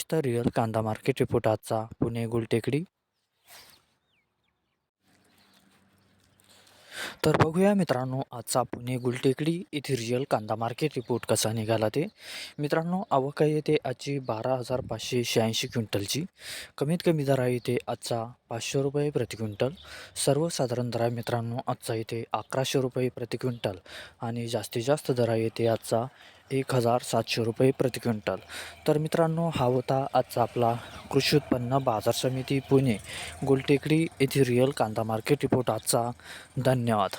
सविस्तर रिअल कांदा market report आजचा. पुणे गुलटेकडी. तर बघूया मित्रांनो आजचा पुणे गुलटेकडी इथे रिअल कांदा मार्केट रिपोर्ट कसा निघाला ते. मित्रांनो आवक आहे येते आजची बारा हजार पाचशे शहाऐंशी क्विंटलची. कमीत कमी दर आहे इथे आजचा पाचशे रुपये प्रति क्विंटल. सर्वसाधारण दर आहे मित्रांनो आजचा इथे अकराशे रुपये प्रति क्विंटल. आणि जास्तीत जास्त दर आहे इथे आजचा एक हजार सातशे रुपये प्रति क्विंटल. तर मित्रांनो हा होता आजचा आपला कृषी उत्पन्न बाजार समिती पुणे गुलटेकडी येथील रिअल कांदा मार्केट रिपोर्ट आजचा. धन्यवाद.